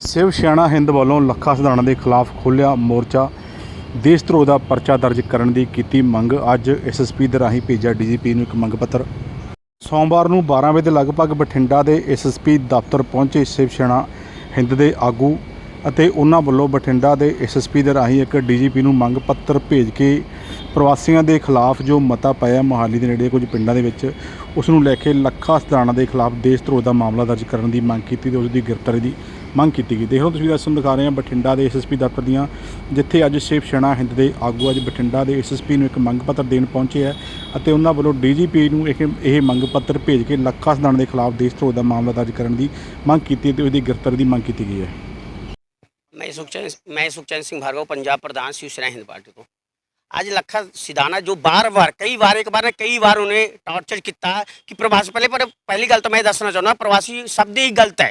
ਸ਼ਿਵ ਸੈਨਾ ਹਿੰਦ ਵੱਲੋਂ ਲੱਖਾ ਸਿਧਾਣਾ ਦੇ ਖਿਲਾਫ ਖੋਲ੍ਹਿਆ ਮੋਰਚਾ। ਦੇਸ਼ ਧਰੋਹ ਦਾ ਪਰਚਾ ਦਰਜ ਕਰਨ ਦੀ ਕੀਤੀ ਮੰਗ। ਅੱਜ ਐਸਐਸਪੀ ਦੇ ਰਾਹੀਂ ਭੇਜਿਆ ਡੀਜੀਪੀ ਨੂੰ ਇੱਕ ਮੰਗ ਪੱਤਰ। ਸੋਮਵਾਰ ਨੂੰ 12 ਵਜੇ ਦੇ ਲਗਭਗ ਬਠਿੰਡਾ ਦੇ ਐਸਐਸਪੀ ਦਫ਼ਤਰ ਪਹੁੰਚੇ ਸ਼ਿਵ ਸੈਨਾ ਹਿੰਦ ਦੇ ਆਗੂ ਅਤੇ ਉਹਨਾਂ ਵੱਲੋਂ ਬਠਿੰਡਾ ਦੇ ਐਸਐਸਪੀ ਦੇ ਰਾਹੀਂ ਇੱਕ ਡੀਜੀਪੀ ਨੂੰ ਮੰਗ ਪੱਤਰ ਭੇਜ ਕੇ ਪ੍ਰਵਾਸੀਆਂ ਦੇ ਖਿਲਾਫ ਜੋ ਮਤਾ ਪਾਇਆ ਮੋਹਾਲੀ ਦੇ ਨੇੜੇ ਕੁਝ ਪਿੰਡਾਂ ਦੇ ਵਿੱਚ, ਉਸ ਨੂੰ ਲੈ ਕੇ ਲੱਖਾ ਸਿਧਾਣਾ ਦੇ ਖਿਲਾਫ ਦੇਸ਼ ਧਰੋਹ ਦਾ ਮਾਮਲਾ ਦਰਜ ਕਰਨ ਦੀ ਮੰਗ ਕੀਤੀ ਤੇ ਉਸ ਦੀ ਗ੍ਰਿਫਤਾਰੀ ਦੀ ਮੰਗ ਕੀਤੀ ਗਈ। ਦੇਖ ਲਓ ਤੁਸੀਂ ਦੱਸਣ ਦਿਖਾ ਰਹੇ ਹਾਂ ਬਠਿੰਡਾ ਦੇ ਐਸਐਸਪੀ ਦਫ਼ਤਰ ਦੀਆਂ, ਜਿੱਥੇ ਅੱਜ ਸ਼ਿਵ ਸੈਨਾ ਹਿੰਦ ਦੇ ਆਗੂ ਅੱਜ ਬਠਿੰਡਾ ਦੇ ਐਸਐਸਪੀ ਨੂੰ ਇੱਕ ਮੰਗ ਪੱਤਰ ਦੇਣ ਪਹੁੰਚੇ ਹੈ ਅਤੇ ਉਹਨਾਂ ਵੱਲੋਂ ਡੀਜੀਪੀ ਨੂੰ ਇਹ ਇਹ ਮੰਗ ਪੱਤਰ ਭੇਜ ਕੇ ਲੱਖਾ ਸਦਾਨ ਦੇ ਖਿਲਾਫ ਦੇਸ਼ ਧਰੋਹ ਦਾ ਮਾਮਲਾ ਦਰਜ ਕਰਨ ਦੀ ਮੰਗ ਕੀਤੀ ਤੇ ਉਹਦੀ ਗ੍ਰਿਫ਼ਤਾਰ ਦੀ ਮੰਗ ਕੀਤੀ ਗਈ ਹੈ। ਮੈਂ ਸੁਖਚੈਨ ਮੈਂ ਸੁਖਚੈਨ ਸਿੰਘ ਭਾਰਗਵ, ਪੰਜਾਬ ਪ੍ਰਧਾਨ ਸ਼ਿਵ ਸੈਨਾ ਹਿੰਦ ਪਾर्टी ਤੋਂ। ਅੱਜ लखा सिदाना ਜੋ बार बार ਕਈ ਵਾਰ एक ਵਾਰ ने कई बार उन्हें टॉर्चर किया कि प्रवासी पहले पर पहली गलत मैं दसना चाहूँगा प्रवासी शब्द ही गलत है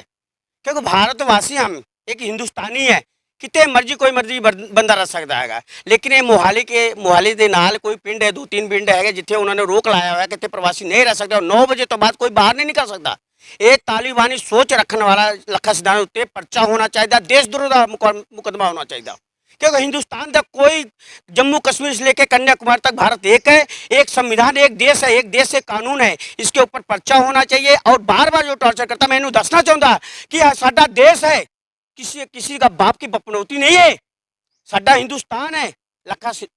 ਕਿਉਂਕਿ ਭਾਰਤ ਵਾਸੀ ਹਮ ਇੱਕ ਹਿੰਦੁਸਤਾਨੀ ਹੈ ਕਿਤੇ ਮਰਜ਼ੀ ਕੋਈ ਮਰਜ਼ੀ ਬੰਦਾ ਰਹਿ ਸਕਦਾ ਹੈਗਾ ਲੇਕਿਨ ਇਹ ਮੋਹਾਲੀ ਕੇ ਮੋਹਾਲੀ ਦੇ ਨਾਲ ਕੋਈ ਪਿੰਡ ਹੈ ਦੋ ਤਿੰਨ ਪਿੰਡ ਹੈਗੇ ਜਿੱਥੇ ਉਹਨਾਂ ਨੇ ਰੋਕ ਲਾਇਆ ਹੋਇਆ ਕਿਤੇ ਪ੍ਰਵਾਸੀ ਨਹੀਂ ਰਹਿ ਸਕਦਾ 9 ਵਜੇ ਤੋਂ ਬਾਅਦ ਕੋਈ ਬਾਹਰ ਨਹੀਂ ਨਿਕਲ ਸਕਦਾ ਇਹ ਤਾਲਿਬਾਨੀ ਸੋਚ ਰੱਖਣ ਵਾਲਾ ਲੱਖਾ ਸਿਧਾਂਤ ਉੱਤੇ ਪਰਚਾ ਹੋਣਾ ਚਾਹੀਦਾ ਦੇਸ਼ ਦਰੋਹ ਦਾ ਮੁਕਦਮਾ ਹੋਣਾ ਚਾਹੀਦਾ क्योंकि हिंदुस्तान का कोई जम्मू कश्मीर से लेकर कन्याकुमारी तक भारत एक है एक संविधान एक देश है एक देश से कानून है इसके ऊपर पर्चा होना चाहिए और बार बार जो टॉर्चर करता मैं इन्हें दसना चाहता कि यह साडा देश है किसी किसी का बाप की बपनौती नहीं है साडा हिंदुस्तान है लखा सिं-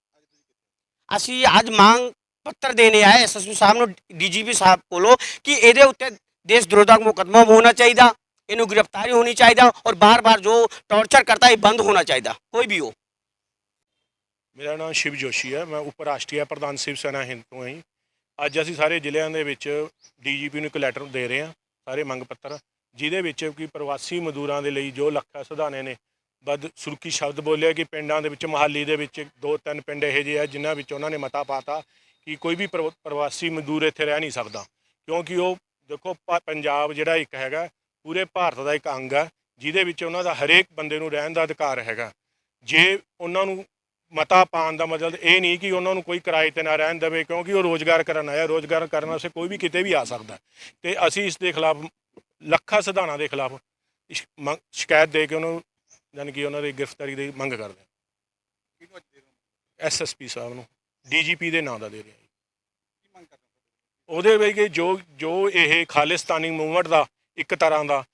ਅਸੀਂ ਅੱਜ ਮੰਗ ਪੱਤਰ ਦੇਣੇ ਆਏ ਐਸਐਸਪੀ ਸਾਹਿਬ ਨੂੰ ਡੀਜੀਪੀ ਸਾਹਿਬ ਕੋਲੋਂ ਕਿ ਇਹਦੇ ਉੱਤੇ ਦੇਸ਼ ਵਿਰੋਧ ਦਾ ਮੁਕੱਦਮਾ ਹੋਣਾ ਚਾਹੀਦਾ ਇਹਨੂੰ ਗ੍ਰਿਫਤਾਰੀ ਹੋਣੀ ਚਾਹੀਦਾ ਔਰ ਬਾਰ-ਬਾਰ ਜੋ ਟੌਰਚਰ ਕਰਤਾ ਇਹ ਬੰਦ ਹੋਣਾ ਚਾਹੀਦਾ, ਕੋਈ ਵੀ ਹੋ ਮੇਰਾ ਨਾਮ ਸ਼ਿਵ ਜੋਸ਼ੀ ਹੈ, ਮੈਂ ਉਪ ਰਾਸ਼ਟਰੀ ਪ੍ਰਧਾਨ ਸਿਵ ਸੈਨਾ ਹਿੰਦ ਤੋਂ ਹਾਂ ਅੱਜ ਅਸੀਂ ਸਾਰੇ ਜ਼ਿਲ੍ਹਿਆਂ ਦੇ ਵਿੱਚ ਡੀਜੀਪੀ ਨੂੰ ਇੱਕ ਲੈਟਰ ਦੇ ਰਹੇ ਹਾਂ, ਸਾਰੇ ਮੰਗ ਪੱਤਰ, ਜਿਹਦੇ ਵਿੱਚ ਕਿ ਪ੍ਰਵਾਸੀ ਮਜ਼ਦੂਰਾਂ ਦੇ ਲਈ ਜੋ ਲੱਖਾ ਸੁਧਾਨੇ ਨੇ, ਬਦ ਸੁਰਖੀ ਸ਼ਬਦ ਬੋਲਿਆ ਕਿ ਪਿੰਡਾਂ ਦੇ ਵਿੱਚ, ਮਹਾਲੀ ਦੇ ਵਿੱਚ ਦੋ ਤਿੰਨ ਪਿੰਡ ਇਹੋ ਜਿਹੇ ਆ ਜਿਨ੍ਹਾਂ ਵਿੱਚ ਉਹਨਾਂ ਨੇ ਮਤਾ ਪਾਤਾ ਕਿ ਕੋਈ ਵੀ ਪ੍ਰਵ- ਪ੍ਰਵਾਸੀ ਮਜ਼ਦੂਰ ਇੱਥੇ ਰਹਿ ਨਹੀਂ ਸਕਦਾ। ਕਿਉਂਕਿ ਉਹ ਦੇਖੋ ਪੰਜਾਬ ਜਿਹੜਾ ਇੱਕ ਹੈਗਾ ਪੂਰੇ ਭਾਰਤ ਦਾ ਇੱਕ ਅੰਗ ਹੈ ਜਿਹਦੇ ਵਿੱਚ ਉਹਨਾਂ ਦਾ ਹਰੇਕ ਬੰਦੇ ਨੂੰ ਰਹਿਣ ਦਾ ਅਧਿਕਾਰ ਹੈਗਾ। ਜੇ ਉਹਨਾਂ ਨੂੰ ਮਤਾ ਪਾਉਣ ਦਾ ਮਤਲਬ ਇਹ ਨਹੀਂ ਕਿ ਉਹਨਾਂ ਨੂੰ ਕੋਈ ਕਿਰਾਏ ਤੇ ਨਾ ਰਹਿਣ ਦੇਵੇ, ਕਿਉਂਕਿ ਉਹ ਰੋਜ਼ਗਾਰ ਕਰਨ ਆਇਆ, ਰੋਜ਼ਗਾਰ ਕਰਨ ਵਾਸਤੇ ਕੋਈ ਵੀ ਕਿਤੇ ਵੀ ਆ ਸਕਦਾ। ਹੈ। ਤੇ ਅਸੀਂ ਇਸ ਦੇ ਖਿਲਾਫ ਲੱਖਾਂ ਸਿਧਾਣਾ ਦੇ ਖਿਲਾਫ ਸ਼ਿਕਾਇਤ ਦੇ ਕੇ ਉਹਨਾਂ ਨੂੰ ਯਾਨੀ ਕਿ ਉਹਨਾਂ ਦੀ ਗ੍ਰਿਫਤਾਰੀ ਦੀ ਮੰਗ ਕਰਦੇ ਹਾਂ। ਐਸਐਸਪੀ ਸਾਹਿਬ ਨੂੰ ਡੀਜੀਪੀ ਦੇ ਨਾਂ ਦਾ ਦੇ ਰਹੇ ਉਹਦੇ ਵਿੱਚ ਕਿ ਜੋ ਜੋ ਇਹ ਖਾਲਿਸਤਾਨੀ ਮੂਵਮੈਂਟ ਦਾ ਇੱਕ ਤਰ੍ਹਾਂ ਦਾ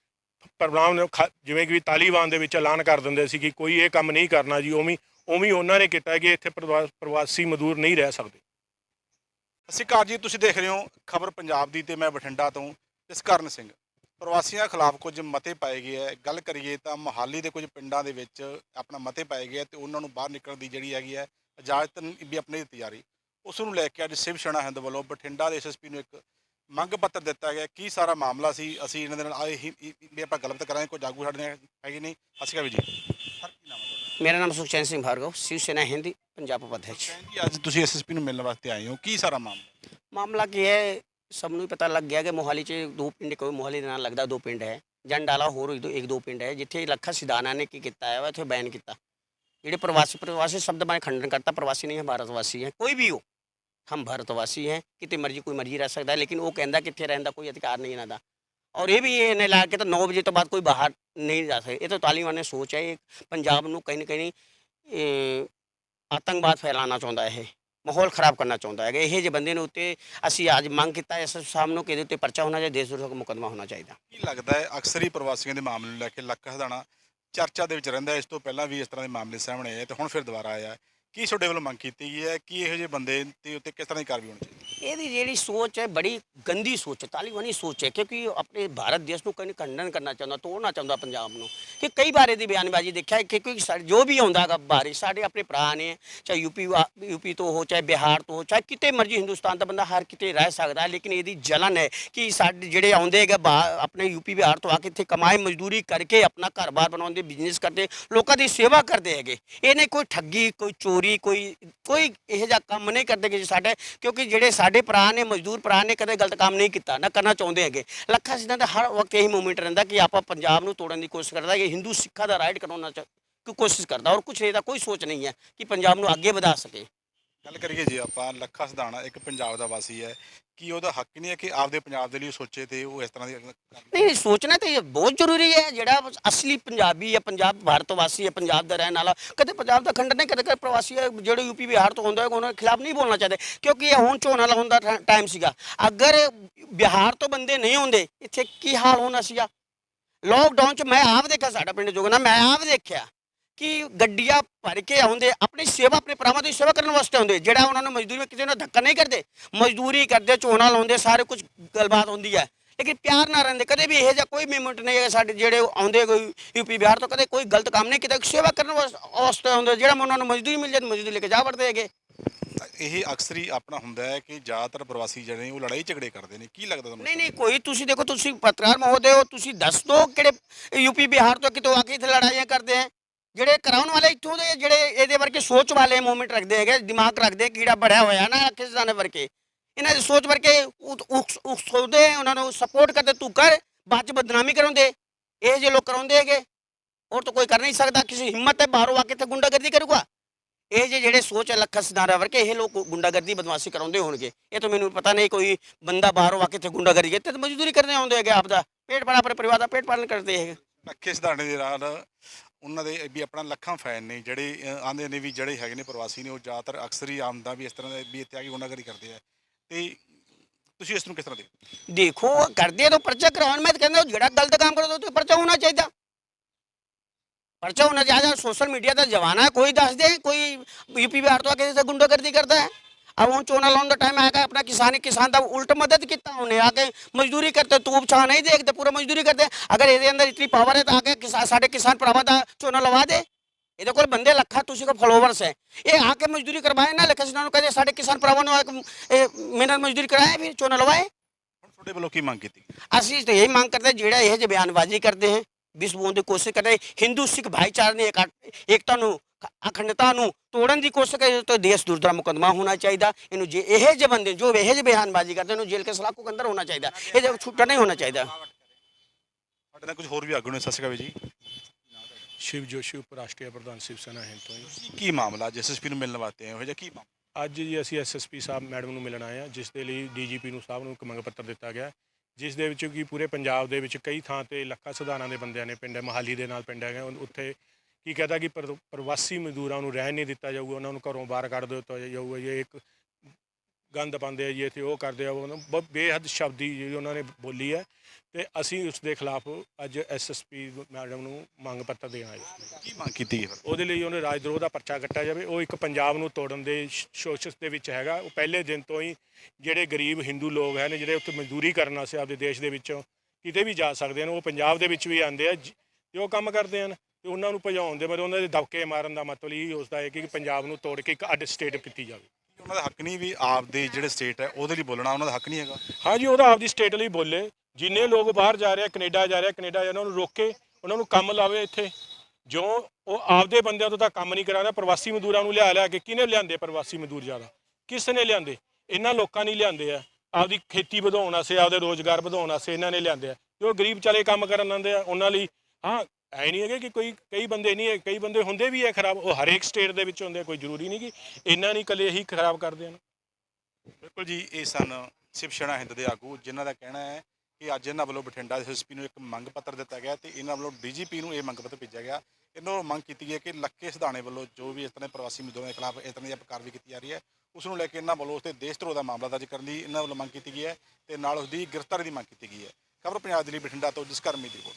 ਪ੍ਰੋਗਰਾਮ ਨੇ ਜਿਵੇਂ ਕਿ ਤਾਲੀਬਾਨ ਦੇ ਵਿੱਚ ਐਲਾਨ ਕਰ ਦਿੰਦੇ ਸੀ ਕਿ ਕੋਈ ਇਹ ਕੰਮ ਨਹੀਂ ਕਰਨਾ ਜੀ, ਉਵੇਂ ਉਵੇਂ ਉਹਨਾਂ ਨੇ ਕੀਤਾ ਕਿ ਇੱਥੇ ਪ੍ਰਵਾ- ਪ੍ਰਵਾਸੀ ਮਜ਼ਦੂਰ ਨਹੀਂ ਰਹਿ ਸਕਦੇ। ਸਤਿ ਸ਼੍ਰੀ ਅਕਾਲ ਜੀ, ਤੁਸੀਂ ਦੇਖ ਰਹੇ ਹੋ ਖਬਰ ਪੰਜਾਬ ਦੀ ਤੇ ਮੈਂ ਬਠਿੰਡਾ ਤੋਂ ਜਸਕਰਨ ਸਿੰਘ। ਪ੍ਰਵਾਸੀਆਂ ਖਿਲਾਫ ਕੁਝ ਮਤੇ ਪਾਏ ਗਏ ਹੈ। ਗੱਲ ਕਰੀਏ ਤਾਂ ਮੋਹਾਲੀ ਦੇ ਕੁਝ ਪਿੰਡਾਂ ਦੇ ਵਿੱਚ ਆਪਣਾ ਮਤੇ ਪਾਏ ਗਏ ਹੈ ਤੇ ਉਹਨਾਂ ਨੂੰ ਬਾਹਰ ਨਿਕਲਣ ਦੀ ਜਿਹੜੀ ਹੈਗੀ ਹੈ ਇਜਾਜ਼ਤ ਵੀ ਆਪਣੀ ਦਿੱਤੀ ਜਾ ਰਹੀ। ਉਸ ਨੂੰ ਲੈ ਕੇ ਅੱਜ ਸ਼ਿਵ ਸੈਨਾ ਹਿੰਦ ਵੱਲੋਂ ਬਠਿੰਡਾ ਦੇ ਐਸਐਸਪੀ ਨੂੰ ਇੱਕ ਮੰਗ ਪੱਤਰ ਦਿੱਤਾ ਗਿਆ ਕੀ ਸਾਰਾ ਮਾਮਲਾ ਸੀ? ਅਸੀਂ ਇਹਨਾਂ ਦੇ ਨਾਲ ਆਏ ਹੀ ਵੀ ਆਪਾਂ ਗੱਲਬਾਤ ਕਰਾਂਗੇ ਕੋਈ ਜਾਗੂ ਸਾਡੇ ਨਾਲ ਹੈਗੇ ਨਹੀਂ। ਅਸੀਂ ਵੀ ਜੀ। ਸਰ ਕੀ ਨਾਮ ਹੈ ਤੁਹਾਡਾ? ਮੇਰਾ ਨਾਮ ਸੁਖਚੈਨ ਸਿੰਘ ਭਾਰਗਵ ਸ਼ਿਵਸੇਨਾ ਹਿੰਦੀ ਪੰਜਾਬ ਉਪਾਧਿਆਕਸ਼ ਭੈਣ ਜੀ ਅੱਜ ਤੁਸੀਂ ਐਸਐਸਪੀ ਨੂੰ ਮਿਲਣ ਵਾਸਤੇ ਆਏ ਹੋ ਕੀ ਸਾਰਾ ਮਾਮਲਾ? ਮਾਮਲਾ ਕੀ ਹੈ ਸਭ ਨੂੰ ਪਤਾ ਲੱਗ ਗਿਆ ਕਿ ਮੋਹਾਲੀ 'ਚ ਦੋ ਪਿੰਡ ਕੋਈ ਮੋਹਾਲੀ ਦੇ ਨਾਲ ਲੱਗਦਾ ਦੋ ਪਿੰਡ ਹੈ। ਜੰਡਾਲਾ ਹੋਰ ਇੱਕ ਦੋ- ਇੱਕ ਦੋ ਪਿੰਡ ਹੈ ਜਿੱਥੇ ਲੱਖਾ ਸਿਧਾਨਾ ਨੇ ਕੀ ਕੀਤਾ ਹੈ ਉੱਥੇ ਬੈਨ ਕੀਤਾ। ਜਿਹੜੇ ਪ੍ਰਵਾਸੀ ਪ੍ਰਵਾਸੀ ਸ਼ਬਦ ਮੈਂ ਖੰਡਨ ਕਰਤਾ ਪ੍ਰਵਾਸੀ ਨਹੀਂ ਹੈ ਭਾਰਤਵਾਸੀ ਹੈ। ਕੋਈ ਵੀ ਹੋ ਹਮ ਭਾਰਤਵਾਸੀ ਹੈ ਕਿਤੇ ਮਰਜ਼ੀ ਕੋਈ ਮਰਜ਼ੀ ਰਹਿ ਸਕਦਾ ਲੇਕਿਨ ਉਹ ਕਹਿੰਦਾ ਕਿੱਥੇ ਰਹਿਣ ਦਾ ਕੋਈ ਅਧਿਕਾਰ ਨਹੀਂ ਇਹਨਾਂ ਦਾ ਔਰ ਇਹ ਵੀ ਇਹਨੇ ਲਾ ਕੇ ਤਾਂ 9 ਵਜੇ ਤੋਂ ਬਾਅਦ ਕੋਈ ਬਾਹਰ ਨਹੀਂ ਜਾ ਸਕਦਾ ਇਹ ਤਾਂ ਤਾਲੀਬਾਨ ਨੇ ਸੋਚ ਹੈ ਇਹ ਪੰਜਾਬ ਨੂੰ ਕहीं ਨਾ ਕहीं ਆਤੰਕਵਾਦ ਫੈਲਾਉਣਾ ਚਾਹੁੰਦਾ ਹੈ ਇਹ ਮਾਹੌਲ ਖਰਾਬ ਕਰਨਾ ਚਾਹੁੰਦਾ ਹੈ ਇਹ ਜੇ ਬੰਦੇ ਨੂੰ ਉੱਤੇ ਅਸੀਂ ਅੱਜ ਮੰਗ ਕੀਤਾ ਐਸ ਸਾਹਿਬ ਨੂੰ ਕਿ ਇਹਦੇ ਉੱਤੇ ਪਰਚਾ ਹੋਣਾ ਚਾਹੀਦਾ ਦੇਸ਼ ਵਿਰੋਧ ਦਾ ਮੁਕੱਦਮਾ ਹੋਣਾ ਚਾਹੀਦਾ ਕੀ ਲੱਗਦਾ ਹੈ ਅਕਸਰ ਹੀ ਪ੍ਰਵਾਸੀਆਂ ਦੇ ਮਾਮਲੇ ਨੂੰ ਲੈ ਕੇ ਲੱਖ ਹਦਾਣਾ ਚਰਚਾ ਦੇ ਵਿੱਚ ਰਹਿੰਦਾ ਇਸ ਤੋਂ ਪਹਿਲਾਂ ਵੀ ਇਸ ਤਰ੍ਹਾਂ ਦੇ ਮਾਮਲੇ ਸਾਹਮਣੇ ਆਏ ਤੇ ਹੁਣ ਫਿਰ ਦੁਬਾਰਾ ਆਇਆ ਕੀ ਤੁਹਾਡੇ ਵੱਲੋਂ ਮੰਗ ਕੀਤੀ ਗਈ ਹੈ? ਕਿ ਇਹੋ ਜਿਹੇ ਬੰਦੇ ਦੇ ਉੱਤੇ ਕਿਸ ਤਰ੍ਹਾਂ ਦੀ ਕਾਰਵਾਈ ਹੋਣੀ ਚਾਹੀਦੀ ਹੈ? ਇਹਦੀ ਜਿਹੜੀ ਸੋਚ ਹੈ, ਬੜੀ ਗੰਦੀ ਸੋਚ ਹੈ ਤਾਲਿਬਾਨੀ ਸੋਚ ਹੈ, ਕਿਉਂਕਿ ਆਪਣੇ ਭਾਰਤ ਦੇਸ਼ ਨੂੰ ਕहीं ਖੰਡਨ ਕਰਨਾ ਚਾਹੁੰਦਾ, ਤੋੜਨਾ ਚਾਹੁੰਦਾ ਪੰਜਾਬ ਨੂੰ। ਕਿ ਕਈ ਵਾਰ ਇਹਦੀ ਬਿਆਨਬਾਜ਼ੀ ਦੇਖਿਆ ਹੈ ਕਿ ਕਿਉਂਕਿ ਸਾਡੇ ਜੋ ਵੀ ਆਉਂਦਾ ਹੈਗਾ ਬਾਹਰ ਸਾਡੇ ਆਪਣੇ ਭਰਾ ਨੇ, ਚਾਹੇ ਯੂਪੀ ਵਾ- ਯੂਪੀ ਤੋਂ ਹੋ, ਚਾਹੇ ਬਿਹਾਰ ਤੋਂ ਹੋ, ਚਾਹੇ ਕਿਤੇ ਮਰਜ਼ੀ ਹਿੰਦੁਸਤਾਨ ਦਾ ਬੰਦਾ ਹਰ ਕਿਤੇ ਰਹਿ ਸਕਦਾ ਲੇਕਿਨ ਇਹਦੀ ਜਲਨ ਹੈ ਕਿ ਸਾਡੇ ਜਿਹੜੇ ਆਉਂਦੇ ਹੈਗੇ ਬਾਹਰ ਆਪਣੇ ਯੂਪੀ ਬਿਹਾਰ ਤੋਂ ਆ ਕੇ ਇੱਥੇ ਕਮਾਏ, ਮਜ਼ਦੂਰੀ ਕਰਕੇ ਆਪਣਾ ਘਰ-ਬਾਰ ਬਣਾਉਂਦੇ ਬਿਜ਼ਨਸ ਕਰਦੇ, ਲੋਕਾਂ ਦੀ ਸੇਵਾ ਕਰਦੇ ਹੈਗੇ। ਇਹਨੇ ਕੋਈ ਠੱਗੀ, ਕੋਈ ਚੋਰੀ, ਕੋਈ ਕੋਈ ਇਹੋ ਜਿਹਾ ਕੰਮ ਨਹੀਂ ਕਰਦੇ ਕਿ ਸਾਡੇ, ਕਿਉਂਕਿ ਜਿਹੜੇ ਸਾਡੇ ਭਰਾ ਨੇ, ਮਜ਼ਦੂਰ ਭਰਾ ਨੇ ਕਦੇ ਗਲਤ ਕੰਮ ਨਹੀਂ ਕੀਤਾ, ਨਾ ਕਰਨਾ ਚਾਹੁੰਦੇ ਹੈਗੇ। ਲੱਖਾਂ ਸਿੱਧਾਂ ਦਾ ਹਰ ਵਕਤ ਇਹੀ ਮੂਵਮੈਂਟ ਰਹਿੰਦਾ ਕਿ ਆਪਾਂ ਪੰਜਾਬ ਨੂੰ ਤੋੜਨ ਦੀ ਕੋਸ਼ਿਸ਼ ਕਰਦਾ ਕਿ ਹਿੰਦੂ ਸਿੱਖਾਂ ਦਾ ਰਾਈਟ ਕਰਾਉਣਾ ਕਿ ਕੋਸ਼ਿਸ਼ ਕਰਦਾ। ਔਰ ਕੁਛ ਇਹਦਾ ਕੋਈ ਸੋਚ ਨਹੀਂ ਹੈ ਕਿ ਪੰਜਾਬ ਨੂੰ ਅੱਗੇ ਵਧਾ ਸਕੇ। ਗੱਲ ਕਰੀਏ ਜੀ ਆਪਾਂ, ਲੱਖਾ ਸਦਾਣਾ ਇੱਕ ਪੰਜਾਬ ਦਾ ਵਾਸੀ ਹੈ। ਕੀ ਉਹਦਾ ਹੱਕ ਨਹੀਂ ਹੈ ਕਿ ਆਪਦੇ ਪੰਜਾਬ ਦੇ ਲਈ ਉਹ ਸੋਚੇ ਤੇ ਉਹ ਇਸ ਤਰ੍ਹਾਂ ਦੀ ਨਹੀਂ ਨਹੀਂ, ਸੋਚਣਾ ਤੇ ਬਹੁਤ ਜ਼ਰੂਰੀ ਹੈ ਜਿਹੜਾ ਅਸਲੀ ਪੰਜਾਬੀ ਹੈ ਪੰਜਾਬ ਭਾਰਤ ਵਾਸੀ ਹੈ ਪੰਜਾਬ ਦਾ ਰਹਿਣ ਵਾਲਾ। ਕਦੇ ਪੰਜਾਬ ਦਾ ਖੰਡਨ ਨਹੀਂ ਕਦੇ ਕਦੇ ਪ੍ਰਵਾਸੀ ਹੈ ਜਿਹੜੇ ਯੂਪੀ ਬਿਹਾਰ ਤੋਂ ਹੁੰਦਾ ਹੈ ਉਹਨਾਂ ਦੇ ਖਿਲਾਫ ਨਹੀਂ ਬੋਲਣਾ ਚਾਹੀਦਾ। ਕਿਉਂਕਿ ਇਹ ਹੁਣ ਝੋਨਾ ਲਾਉਣ ਦਾ ਟਾਈਮ ਸੀਗਾ। ਅਗਰ ਬਿਹਾਰ ਤੋਂ ਬੰਦੇ ਨਹੀਂ ਹੁੰਦੇ ਇੱਥੇ ਕੀ ਹਾਲ ਹੋਣਾ ਸੀਗਾ? ਲੋਕਡਾਊਨ ਚ ਮੈਂ ਆਪ ਦੇਖਿਆ ਸਾਡਾ ਪਿੰਡ ਜੋਗਨਾ ਮੈਂ ਆਪ ਦੇਖਿਆ। ਕਿ ਗੱਡੀਆਂ ਭਰ ਕੇ ਆਉਂਦੇ ਆਪਣੀ ਸੇਵਾ ਆਪਣੇ ਭਰਾਵਾਂ ਦੀ ਸੇਵਾ ਕਰਨ ਵਾਸਤੇ ਆਉਂਦੇ ਜਿਹੜਾ ਉਹਨਾਂ ਨੂੰ ਮਜ਼ਦੂਰੀ ਵਿੱਚ ਕਿਸੇ ਨੂੰ ਧੱਕਾ ਨਹੀਂ ਕਰਦੇ। ਮਜ਼ਦੂਰੀ ਕਰਦੇ ਝੋਨਾ ਲਾਉਂਦੇ ਸਾਰੇ ਕੁਝ ਗੱਲਬਾਤ ਹੁੰਦੀ ਹੈ। ਲੇਕਿਨ ਪਿਆਰ ਨਾਲ ਰਹਿੰਦੇ ਕਦੇ ਵੀ ਇਹੋ ਜਿਹਾ ਕੋਈ ਮੂਵਮੈਂਟ ਨਹੀਂ ਹੈ ਸਾਡੇ ਜਿਹੜੇ ਆਉਂਦੇ ਕੋਈ ਯੂਪੀ ਬਿਹਾਰ ਤੋਂ ਕਦੇ ਕੋਈ ਗਲਤ ਕੰਮ ਨਹੀਂ ਕੀਤਾ ਸੇਵਾ ਕਰਨ ਵਾਸ- ਵਾਸਤੇ ਆਉਂਦੇ ਜਿਹੜਾ ਉਹਨਾਂ ਨੂੰ ਮਜ਼ਦੂਰੀ ਮਿਲ ਜਾਂਦੀ ਮਜ਼ਦੂਰੀ ਲੈ ਕੇ ਜਾ ਵੜਦੇ ਹੈਗੇ। ਇਹ ਅਕਸਰ ਹੀ ਆਪਣਾ ਹੁੰਦਾ ਹੈ ਕਿ ਜ਼ਿਆਦਾਤਰ ਪ੍ਰਵਾਸੀ ਜਿਹੜੇ ਉਹ ਲੜਾਈ ਝਗੜੇ ਕਰਦੇ ਨੇ। ਕੀ ਲੱਗਦਾ ਤੁਹਾਨੂੰ ਨਹੀਂ ਨਹੀਂ ਕੋਈ ਤੁਸੀਂ ਦੇਖੋ ਤੁਸੀਂ ਪੱਤਰਕਾਰ ਮਹੋਦय ਹੋ ਤੁਸੀਂ ਦੱਸ ਦਿਓ ਕਿਹੜੇ ਯੂਪੀ ਬਿਹਾਰ ਤੋਂ ਕਿਤੋਂ ਆ ਕੇ ਇੱਥੇ ਲੜਾਈਆਂ ਕਰਦੇ ਹੈ। ਜਿਹੜੇ ਕਰਾਉਣ ਵਾਲੇ ਇੱਥੋਂ ਦੇ ਜਿਹੜੇ ਇਹਦੇ ਵਰਗੇ ਸੋਚ ਵਾਲੇ ਮੂਵਮੈਂਟ ਰੱਖਦੇ ਹੈਗੇ, ਦਿਮਾਗ ਰੱਖਦੇ, ਕੀੜਾ ਬੜਿਆ ਹੋਇਆ ਨਾ ਕਿਸਾਨ ਵਰਗੇ। ਇਹਨਾਂ ਦੀ ਸੋਚ ਵਰਗੇ ਉਹ ਉਹਨਾਂ ਨੂੰ ਸਪੋਰਟ ਕਰਦੇ, ਤੂੰ ਕਰ, ਬਾਅਦ ਚ ਬਦਨਾਮੀ ਕਰਾਉਂਦੇ। ਇਹ ਜੇ ਲੋਕ ਕਰਾਉਂਦੇ ਹੈਗੇ, ਹੋਰ ਤਾਂ ਕੋਈ ਕਰ ਨਹੀਂ ਸਕਦਾ, ਕਿਸੇ ਹਿੰਮਤ ਹੈ ਬਾਹਰੋਂ ਆ ਕੇ ਤੇ ਗੁੰਡਾਗਰਦੀ ਕਰੂਗਾ। ਇਹ ਜੇ ਜਿਹੜੇ ਸੋਚ ਹੈ ਲੱਖਾ ਸਿਧਾਰਾ ਵਰਗੇ, ਇਹ ਲੋਕ ਗੁੰਡਾਗਰਦੀ, ਬਦਮਾਸ਼ੀ ਕਰਾਉਂਦੇ ਹੋਣਗੇ। ਇਹ ਤਾਂ ਮੈਨੂੰ ਪਤਾ ਨਹੀਂ ਕੋਈ ਬੰਦਾ ਬਾਹਰੋਂ ਆ ਕੇ ਤੇ ਗੁੰਡਾਗਰਦੀ ਕਰਦੇ ਤੇ ਮਜ਼ਦੂਰੀ ਕਰਨੇ ਆਉਂਦੇ ਹੈਗੇ ਆਪਦਾ। ਪੇਟ ਪਾਣਾ ਆਪਣੇ ਪਰਿਵਾਰ ਦਾ ਪੇਟ ਪਾਲਣ ਕਰਦੇ ਹੈਗੇ। ਲੱਖੇ ਸਿਧਾਣੇ ਦੇ ਨਾਲ ਉਹਨਾਂ ਦੇ ਵੀ ਆਪਣਾ ਲੱਖਾਂ ਫੈਨ ਨੇ ਜਿਹੜੇ ਆਂਦੇ ਨੇ ਵੀ ਜਿਹੜੇ ਹੈਗੇ ਨੇ ਪ੍ਰਵਾਸੀ ਨੇ, ਉਹ ਜ਼ਿਆਦਾਤਰ ਅਕਸਰ ਹੀ ਆਮਦਾ ਵੀ ਇਸ ਤਰ੍ਹਾਂ ਦੇ ਵੀ ਇੱਥੇ ਆ ਕੇ ਗੁੰਡਾਗਰੀ ਕਰਦੇ ਆ। ਤੇ ਤੁਸੀਂ ਇਸ ਨੂੰ ਕਿਸ ਤਰ੍ਹਾਂ ਦੇਖਦੇ ਦੇਖੋ ਕਰਦੇ ਆ ਤਾਂ ਪਰਚਾ ਕਰਾਉਣ। ਮੈਂ ਤਾਂ ਕਹਿੰਦਾ ਜਿਹੜਾ ਗਲਤ ਕੰਮ ਕਰਦਾ ਉਹ ਪਰਚਾ ਹੋਣਾ ਚਾਹੀਦਾ। ਪਰਚਾ ਹੋਣਾ ਚਾਹੀਦਾ। ਸੋਸ਼ਲ ਮੀਡੀਆ ਦਾ ਜਮਾਨਾ ਹੈ ਕੋਈ ਦੱਸ ਦੇ ਕੋਈ ਯੂਪੀ ਬਿਹਾਰ ਤੋਂ ਆ ਕੇ ਗੁੰਡਾਗਰਦੀ ਕਰਦਾ ਹੈ। अब वो चोना लाने का टाइम आएगा अपना किसान किसान का उल्ट मदद कितना उन्हें आके मजदूरी करते तूब छा नहीं देखते पूरा मजदूरी करते अगर ਇਹਦੇ ਅੰਦਰ ਇਤਨੀ ਪਾਵਰ ਹੈ ਤਾਂ ਆਕੇ ਕਿਸਾਨ ਸਾਡੇ ਕਿਸਾਨ ਭਰਾਵਾਂ ਦਾ ਝੋਨਾ ਲਵਾ ਦੇ ਇਹਦੇ ਕੋਲ ਬੰਦੇ ਲੱਖਾਂ ਤੁਸੀਂ ਕੋ ਫਲੋਵਰਸ ਹੈ ਇਹ ਆ ਕੇ ਮਜ਼ਦੂਰੀ ਕਰਵਾਏ ਨਾ ਲੱਖਾਂ ਨੂੰ ਕਹਦੇ ਸਾਡੇ ਕਿਸਾਨ ਭਰਾਵਾਂ ਨੂੰ ਆ ਕੇ, ਇਹ ਮਿਹਨਤ ਮਜ਼ਦੂਰੀ ਕਰਾਏ ਫਿਰ ਝੋਨਾ ਲਵਾਏ ਹੁਣ ਤੁਹਾਡੇ ਵੱਲੋਂ ਕੀ ਮੰਗ ਕੀਤੀ ਅਸੀਂ ਤਾਂ ਇਹ ਮੰਗ ਕਰਦੇ ਹਾਂ, ਜਿਹੜਾ ਇਹ ਜਿਹੇ ਬਿਆਨਬਾਜ਼ੀ ਕਰਦੇ ਹੈ ਵਿਸ ਬੋਣ ਦੀ ਕੋਸ਼ਿਸ਼ ਕਰਦੇ ਹਿੰਦੂ ਸਿੱਖ ਭਾਈਚਾਰੇ ਨੇ ਇੱਕ ਏਕਤਾ ਨੂੰ ਅਖੰਡਤਾ ਨੂੰ ਤੋੜਨ ਦੀ ਕੋਸ਼ਿਸ਼ ਕਰੇ ਤਾਂ ਦੇਸ਼ ਦੁਰਦਰਾ ਮੁਕਦਮਾ ਹੋਣਾ ਚਾਹੀਦਾ। ਇਹਨੂੰ ਜੇ ਇਹ ਜਿਹੇ ਬੰਦੇ ਜੋ ਇਹ ਜਿਹੇ ਬਿਆਨਬਾਜ਼ੀ ਕਰਦੇ ਇਹਨੂੰ ਜੇਲ੍ਹ ਕੇ ਸਲਾਖੋਂ ਅੰਦਰ ਹੋਣਾ ਚਾਹੀਦਾ। ਇਹ ਜੇ ਛੁੱਟਾ ਨਹੀਂ ਹੋਣਾ ਚਾਹੀਦਾ। ਸਾਡੇ ਨਾਲ ਕੁਝ ਹੋਰ ਵੀ ਆਗੂ ਨੇ ਸਤਿ ਸ਼੍ਰੀ ਅਕਾਲ ਜੀ। ਸ਼ਿਵ ਜੋਸ਼ੀ ਉਪ ਰਾਸ਼ਟਰੀ ਪ੍ਰਧਾਨ ਸਿਵ ਸੈਨਾ ਹਿੰਦ ਤੋਂ ਜੀ। ਕੀ ਮਾਮਲਾ ਐਸਐਸਪੀ ਨੂੰ ਮਿਲਣ ਵਾਸਤੇ ਆਏ ਹੋ ਜਾਂ ਕੀ ਮਾਮਲਾ? ਅੱਜ ਜੀ ਅਸੀਂ ਐਸਐਸਪੀ ਸਾਹਿਬ ਮੈਡਮ ਨੂੰ ਮਿਲਣ ਆਏ ਹਾਂ ਜਿਸ ਦੇ ਲਈ ਡੀਜੀਪੀ ਨੂੰ ਸਾਹਿਬ ਨੂੰ ਇੱਕ ਮੰਗ ਪੱਤਰ ਦਿੱਤਾ ਗਿਆ ਜਿਸ ਦੇ ਵਿੱਚ ਕਿ ਪੂਰੇ ਪੰਜਾਬ ਦੇ ਵਿੱਚ ਕਈ ਥਾਂ ਤੇ ਲੱਖਾਂ ਸੁਧਾਰਾਂ ਦੇ ਬੰਦਿਆਂ ਨੇ ਪਿੰਡ ਮਹਾਲੀ ਦੇ ਨਾਲ ਪਿੰਡ ਹੈਗਾ ਉ- ਉੱਥੇ ਕੀ ਕਹਤਾ ਕਿ ਪਰ- ਪ੍ਰਵਾਸੀ ਮਜ਼ਦੂਰਾਂ ਨੂੰ ਰਹਿਣ ਨਹੀਂ ਦਿੱਤਾ ਜਾਊਗਾ ਉਹਨਾਂ ਨੂੰ ਘਰੋਂ ਬਾਹਰ ਕੱਢ ਦਿੱਤਾ ਜਾਊਗਾ ਇਹ ਇੱਕ ਗੰਦ ਪਾਉਂਦੇ ਆ ਜੀ ਇੱਥੇ ਉਹ ਕਰਦੇ ਆ ਉਹ ਬਹੁਤ ਬੇਹੱਦ ਸ਼ਬਦੀ ਜਿਹੜੀ ਉਹਨਾਂ ਨੇ ਬੋਲੀ ਹੈ ਤੇ ਅਸੀਂ ਉਸ ਦੇ ਖਿਲਾਫ ਅੱਜ ਐਸਐਸਪੀ ਮੈਡਮ ਨੂੰ ਮੰਗ ਪੱਤਰ ਦੇਣ ਆਏ ਹਾਂ। ਕੀ ਮੰਗ ਕੀਤੀ ਹੈ ਫਿਰ? ਉਹਦੇ ਲਈ ਉਹਨੇ ਰਾਜਦਰੋਹ ਦਾ ਪਰਚਾ ਕੱਟਿਆ ਜਾਵੇ। ਉਹ ਇੱਕ ਪੰਜਾਬ ਨੂੰ ਤੋੜਨ ਦੇ ਸ਼- ਸ਼ੋਸ਼ਸ ਦੇ ਵਿੱਚ ਹੈਗਾ। ਉਹ ਪਹਿਲੇ ਦਿਨ ਤੋਂ ਹੀ ਜਿਹੜੇ ਗਰੀਬ ਹਿੰਦੂ ਲੋਕ ਹਨ ਜਿਹੜੇ ਉੱਥੇ ਮਜ਼ਦੂਰੀ ਕਰਨ ਵਾਸਤੇ ਆਪਦੇ ਦੇਸ਼ ਦੇ ਵਿੱਚੋਂ ਕਿਤੇ ਵੀ ਜਾ ਸਕਦੇ ਹਨ ਉਹ ਪੰਜਾਬ ਦੇ ਵਿੱਚ ਵੀ ਆਉਂਦੇ ਆ। ਜ- ਤੇ ਉਹ ਕੰਮ ਕਰਦੇ ਹਨ ਤੇ ਉਹਨਾਂ ਨੂੰ ਭਜਾਉਣ ਦੇ ਮਤਲਬ ਉਹਨਾਂ ਦੇ ਦਬਕੇ ਮਾਰਨ ਦਾ ਮਤਲਬ ਇਹ ਉਸਦਾ ਹੈ ਕਿ ਪੰਜਾਬ ਨੂੰ ਤੋੜ ਕੇ ਇੱਕ ਅੱਡ ਸਟੇਟ ਕੀਤੀ ਜਾਵੇ। ਉਹਨਾਂ ਦਾ ਹੱਕ ਨਹੀਂ ਵੀ ਆਪਦੇ ਜਿਹੜੇ ਸਟੇਟ ਹੈ ਉਹਦੇ ਲਈ ਬੋਲਣਾ ਉਹਨਾਂ ਦਾ ਹੱਕ ਨਹੀਂ ਹੈਗਾ? ਹਾਂਜੀ ਉਹਦਾ ਆਪਦੀ ਸਟੇਟ ਲਈ ਬੋਲੇ। ਜਿੰਨੇ ਲੋਕ ਬਾਹਰ ਜਾ ਰਹੇ ਆ ਕੈਨੇਡਾ ਜਾ ਰਹੇ ਕੈਨੇਡਾ ਜਾ ਉਹਨਾਂ ਨੂੰ ਰੋਕੇ ਉਹਨਾਂ ਨੂੰ ਕੰਮ ਲਾਵੇ ਇੱਥੇ। ਜੋ ਉਹ ਆਪਦੇ ਬੰਦਿਆਂ ਤੋਂ ਤਾਂ ਕੰਮ ਨਹੀਂ ਕਰਾਉਂਦਾ ਪ੍ਰਵਾਸੀ ਮਜ਼ਦੂਰਾਂ ਨੂੰ ਲਿਆ ਲਿਆ ਕੇ ਕਿਹਨੇ ਲਿਆਂਦੇ ਪ੍ਰਵਾਸੀ ਮਜ਼ਦੂਰ ਜ਼ਿਆਦਾ? ਕਿਸ ਨੇ ਲਿਆਂਦੇ? ਇਹਨਾਂ ਲੋਕਾਂ ਨੇ ਲਿਆਂਦੇ ਆ। ਆਪਦੀ ਖੇਤੀ ਵਧਾਉਣ ਵਾਸਤੇ ਆਪਦੇ ਰੋਜ਼ਗਾਰ ਵਧਾਉਣ ਵਾਸਤੇ ਇਹਨਾਂ ਨੇ ਲਿਆਂਦੇ ਆ। ਜੋ ਗਰੀਬ ਚਾਲੇ ਕੰਮ ਕਰਨ ਆਉਂਦੇ ਆ ਉਹਨਾਂ ਲਈ ਹਾਂ ਐ ਨਹੀਂ ਹੈਗੇ ਕਿ ਕੋਈ, ਕਈ ਬੰਦੇ ਨਹੀਂ ਹੈ, ਕਈ ਬੰਦੇ ਹੁੰਦੇ ਵੀ ਹੈ ਖਰਾਬ, ਉਹ ਹਰੇਕ ਸਟੇਟ ਦੇ ਵਿੱਚ ਹੁੰਦੇ ਆ, ਕੋਈ ਜ਼ਰੂਰੀ ਨਹੀਂ ਕਿ ਇਹਨਾਂ ਨਹੀਂ ਇਕੱਲੇ ਹੀ ਖਰਾਬ ਕਰਦੇ ਹਨ ਬਿਲਕੁਲ ਜੀ, ਇਹ ਸਨ ਸ਼ਿਵ ਸੈਨਾ ਹਿੰਦ ਦੇ ਆਗੂ, ਜਿਨ੍ਹਾਂ ਦਾ ਕਹਿਣਾ ਹੈ ਕਿ ਅੱਜ ਇਹਨਾਂ ਵੱਲੋਂ ਬਠਿੰਡਾ ਦੇ ਐਸਐਸਪੀ ਨੂੰ ਇੱਕ ਮੰਗ ਪੱਤਰ ਦਿੱਤਾ ਗਿਆ ਤੇ ਇਹਨਾਂ ਵੱਲੋਂ ਡੀਜੀਪੀ ਨੂੰ ਇਹ ਮੰਗ ਪੱਤਰ ਭੇਜਿਆ ਗਿਆ। ਇਹਨਾਂ ਵੱਲੋਂ ਮੰਗ ਕੀਤੀ ਗਈ ਹੈ ਕਿ ਲੱਕੇ ਸਿਧਾਣੇ ਵੱਲੋਂ ਜੋ ਵੀ ਇਸ ਤਰ੍ਹਾਂ ਦੇ ਪ੍ਰਵਾਸੀ ਮਜ਼ਦੂਰਾਂ ਦੇ ਖਿਲਾਫ ਇਸ ਤਰ੍ਹਾਂ ਦੀ ਕਾਰਵਾਈ ਕੀਤੀ ਜਾ ਰਹੀ ਹੈ, ਉਸ ਨੂੰ ਲੈ ਕੇ ਇਹਨਾਂ ਵੱਲੋਂ ਉਸ ਤੇ ਦੇਸ਼ ਧਰੋਹ ਦਾ ਮਾਮਲਾ ਦਰਜ ਕਰਨ ਦੀ ਇਹਨਾਂ ਵੱਲੋਂ ਮੰਗ ਕੀਤੀ ਗਈ ਹੈ ਤੇ ਨਾਲ ਉਸ ਦੀ ਗ੍ਰਿਫਤਾਰੀ ਦੀ ਮੰਗ ਕੀਤੀ ਗਈ ਹੈ। ਖਬਰ ਪੰਜਾਬ ਦੇ ਲਈ ਬਠਿੰਡਾ ਤੋਂ ਜਿਸ ਦੀ ਰਿਪੋਰਟ।